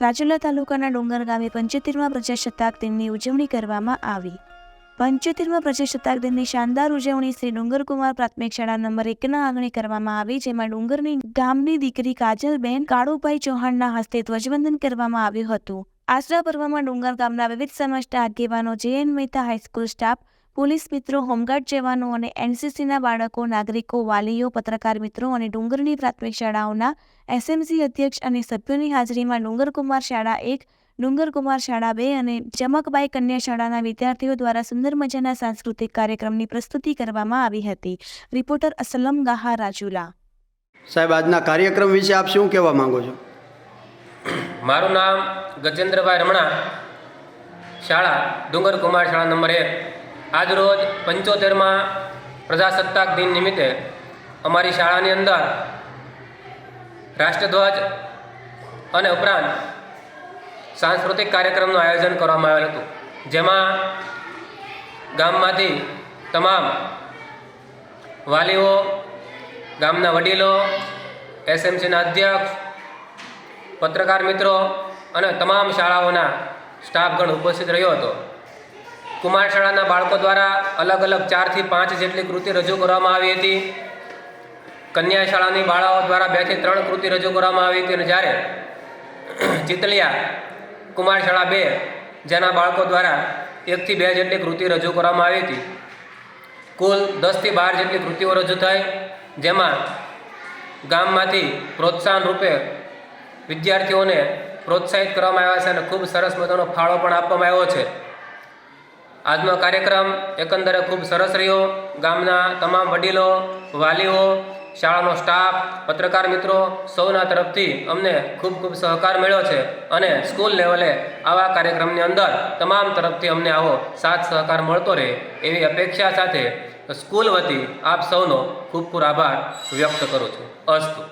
રાજુલા તાલુકાના ડુંગર ગામે પંચોતેરમાં પ્રજાસત્તાક દિનની ઉજવણી કરવામાં આવી. પંચોતેરમાં પ્રજાસત્તાક દિનની શાનદાર ઉજવણી શ્રી ડુંગરકુમાર પ્રાથમિક શાળા નંબર એકના આંગણે કરવામાં આવી, જેમાં ડુંગરની ગામની દીકરી કાજલબેન કાળુભાઈ ચૌહાણના હસ્તે ધ્વજવંદન કરવામાં આવ્યું હતું. આશરા પર્વમાં ડુંગર ગામના વિવિધ સમાજના આગેવાનો JN Mehta high school staff police મિત્રો હોમગાર્ડ જવાનો અને એનસીસીના બાળકો નાગરિકો વાલીઓ પત્રકાર મિત્રો અને ડુંગરની પ્રાથમિક શાળાઓના એસએમસી અધ્યક્ષ અને સભ્યોની હાજરીમાં ડુંગરકુમાર શાળા એક ડુંગરકુમાર શાળા બે અને ચમકબાઈ કન્યા શાળાના વિદ્યાર્થીઓ દ્વારા સુંદર મજાના સાંસ્કૃતિક કાર્યક્રમની પ્રસ્તુતિ કરવામાં આવી હતી. રિપોર્ટર અસલમ ગાહા રાજુલા. સાહેબ આજના કાર્યક્રમ વિશે આપ શું કહેવા માંગો છો? મારું નામ ગજેન્દ્રભાઈ રમણા શાળા ડુંગરકુમાર શાળા નંબર એક. આજરોજ પંચોતેરમાં પ્રજાસત્તાક દિન નિમિત્તે અમારી શાળાની અંદર રાષ્ટ્રધ્વજ અને ઉપરાંત સાંસ્કૃતિક કાર્યક્રમનું આયોજન કરવામાં આવેલ હતું. જેમાં ગામમાંથી તમામ વાલીઓ, ગામના વડીલો, એસએમસીના અધ્યક્ષ, પત્રકાર મિત્રો અને તમામ શાળાઓના સ્ટાફગણ ઉપસ્થિત રહ્યો હતો. કુમાર શાળાના બાળકો દ્વારા અલગ અલગ ચારથી પાંચ જેટલી કૃતિ રજૂ કરવામાં આવી હતી. કન્યા શાળાની બાળાઓ દ્વારા બેથી ત્રણ કૃતિ રજૂ કરવામાં આવી હતી અને જ્યારે ચિતલિયા કુમાર શાળા બે જેના બાળકો દ્વારા એકથી બે જેટલી કૃતિ રજૂ કરવામાં આવી હતી. કુલ દસથી બાર જેટલી કૃતિઓ રજૂ થઈ, જેમાં ગામમાંથી પ્રોત્સાહન રૂપે વિદ્યાર્થીઓને પ્રોત્સાહિત કરવામાં આવ્યા છે અને ખૂબ સરસ મજાનો ફાળો પણ આપવામાં આવ્યો છે. આજનો કાર્યક્રમ એકંદરે ખૂબ સરસ રહ્યો. ગામના તમામ વડીલો, વાલીઓ, શાળાનો સ્ટાફ, પત્રકાર મિત્રો સૌના તરફથી અમને ખૂબ ખૂબ સહકાર મળ્યો છે અને સ્કૂલ લેવલે આવા કાર્યક્રમની અંદર તમામ તરફથી અમને આવો સાથ સહકાર મળતો રહે એવી અપેક્ષા સાથે સ્કૂલ વતી આપ સૌનો ખૂબ ખૂબ આભાર વ્યક્ત કરું છું. અસ્તુ.